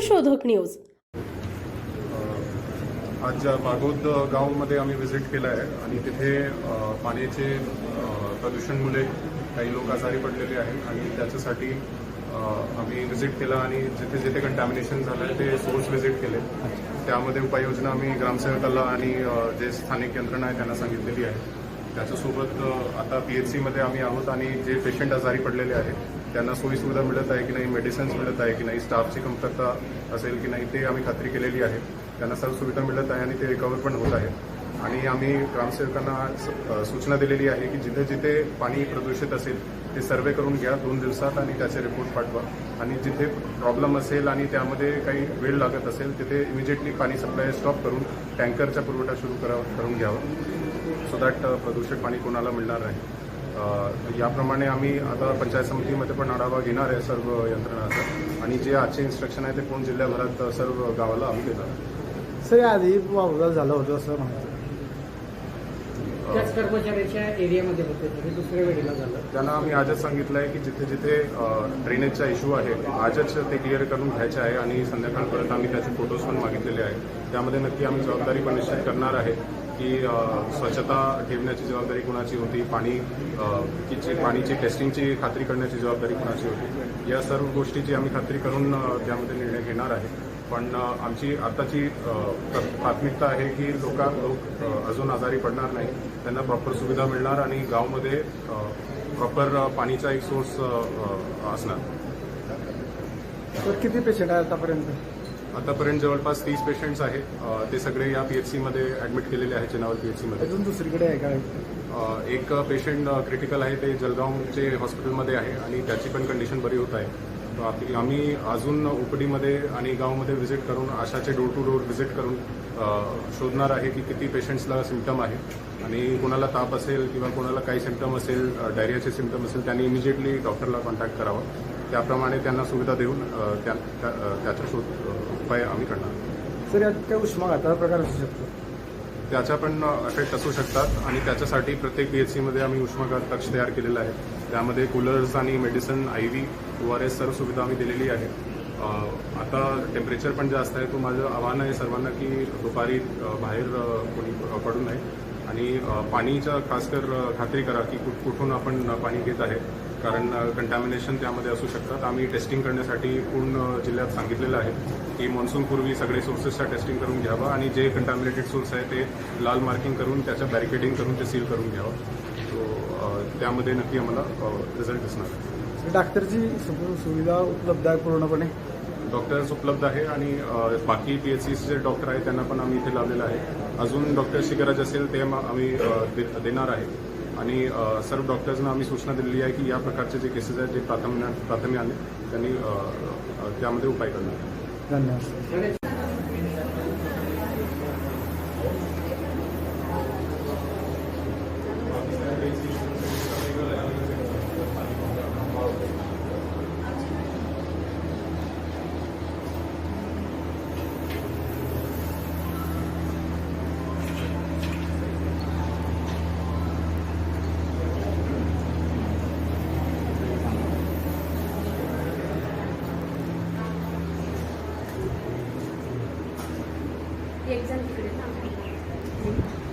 सत्यशोधक न्यूज. आज बागोद गावमध्ये आम्ही व्हिजिट केलं आहे आणि तिथे पाण्याचे प्रदूषणमुळे काही लोक आजारी पडलेले आहेत आणि त्याच्यासाठी आम्ही व्हिजिट केला आणि जिथे जिथे कंटॅमिनेशन झालं आहे ते सोर्स व्हिजिट केले. त्यामध्ये उपाययोजना आम्ही ग्रामसेवकाला आणि जे स्थानिक यंत्रणा आहे त्यांना सांगितलेली आहे. त्याच्यासोबत आता पी एच सीमध्ये आम्ही आहोत आणि जे पेशंट आजारी पडलेले आहेत त्यांना सोयीसुविधा मिळत आहे की नाही मेडिसिन्स मिळत आहे की नाही स्टाफची कमतरता असेल की नाही ते आम्ही खात्री केलेली आहे. त्यांना सर्व सुविधा मिळत आहे आणि ते रिकवर पण होत आहे आणि आम्ही ग्रामसेवकांना सूचना दिलेली आहे की जिथे जिथे पाणी प्रदूषित असेल ते सर्वे करून घ्या दोन दिवसात आणि त्याचे रिपोर्ट पाठवा. आणि जिथे प्रॉब्लेम असेल आणि त्यामध्ये काही वेळ लागत असेल तिथे इमिजिएटली पाणी सप्लाय स्टॉप करून टँकरचा पुरवठा सुरू करा करून घ्यावा. सो दॅट प्रदूषित पाणी कोणाला मिळणार नाही. याप्रमाणे आम्ही आता पंचायत समितीमध्ये पण आढावा घेणार आहे सर्व यंत्रणाचा. आणि जे आजचे इन्स्ट्रक्शन आहे ते पूर्ण जिल्ह्याभरात सर्व गावाला आम्ही देणार आहे. सर आधी वावदात झालं होतं असं म्हणतात त्याच कर्मचाऱ्याच्या एरियामध्ये होते तरी दुसऱ्या वेळेला झालं. त्यांना आम्ही आजच सांगितलं आहे की जिथे जिथे ड्रेनेजचा इश्यू आहे आजच ते क्लिअर करून घ्यायचे आहे आणि संध्याकाळपर्यंत आम्ही त्याचे फोटोज पण मागितलेले आहेत. त्यामध्ये नक्की आम्ही जबाबदारी पण निश्चित करणार आहे. की स्वच्छता ठेवण्याची जबाबदारी कुणाची होती? पाणी किची पाणीची टेस्टिंगची खात्री करण्याची जबाबदारी कुणाची होती? या सर्व गोष्टीची आम्ही खात्री करून त्यामध्ये निर्णय घेणार आहे. पण आमची आताची प्राथमिकता आहे की लोक लोक अजून आजारी पडणार नाही त्यांना प्रॉपर सुविधा मिळणार आणि गावमध्ये प्रॉपर पाणीचा एक सोर्स असणार. किती पेशंट आहे आतापर्यंत? आतापर्यंत जवळपास तीस पेशंट्स आहेत. ते सगळे या पीएचसीमध्ये ऍडमिट केलेले आहेत चेनावर पीएचसीमध्ये अजून दुसरीकडे आहे का एक पेशंट क्रिटिकल आहे ते जळगावचे हॉस्पिटलमध्ये आहे आणि त्याची पण कंडिशन बरी होत आहे. आम्ही अजून उपडीमध्ये आणि गावमध्ये व्हिजिट करून आशाचे डोर टू डोर व्हिजिट करून शोधणार आहे की किती पेशंट्सला सिम्टम आहे. आणि कोणाला ताप असेल किंवा कोणाला काही सिम्टम असेल डायरियाचे सिम्टम असेल त्यांनी इमिजिएटली डॉक्टरला कॉन्टॅक्ट करावा. त्याप्रमाणे त्यांना सुविधा देऊन त्या- त्याचा शोध उपाय आम्ही करणार. सर यात काय उष्माघाताचा प्रकार असू शकतो? त्याच्या पण इफेक्ट असू शकतात आणि त्याच्यासाठी प्रत्येक पी एच सीमध्ये आम्ही उष्माघात कक्ष तयार केलेला आहे. त्यामध्ये कूलर्स आणि medicine I V O R S सर्व सुविधा आम्ही दिलेली आहे. आता टेम्परेचर पण जास्त आहे तो माझं आव्हान आहे सर्वांना की दुपारी बाहेर कोणी पडू नये. आणि अ, पाणीचा खासकर खात्री करा की कुठ कुठून आपण पाणी घेत आहे. कारण कंटॅमिनेशन त्यामध्ये असू शकतात. आम्ही टेस्टिंग करण्यासाठी पूर्ण जिल्ह्यात सांगितलेलं आहे की मान्सूनपूर्वी सगळे सोर्सेसच्या टेस्टिंग करून घ्यावं आणि जे कंटॅमिनेटेड सोर्स आहे ते लाल मार्किंग करून त्याचं बॅरिकेडिंग करून ते सील करून घ्यावं. त्यामध्ये नक्की आम्हाला रिझल्ट दिसणार आहे. डॉक्टरची सुविधा उपलब्ध आहे पूर्णपणे? डॉक्टर्स उपलब्ध आहे आणि बाकी पी एच सीचे डॉक्टर आहेत त्यांना पण आम्ही इथे लावलेलं आहे. अजून डॉक्टर्सची गरज असेल ते आम्ही देणार आहे. आणि सर्व डॉक्टर्सना आम्ही सूचना दिलेली आहे की या प्रकारचे जे केसेस आहेत जे प्राथम्य आले त्यांनी त्यामध्ये उपाय करणार. धन्यवाद. एक जण तिकडे थांबतो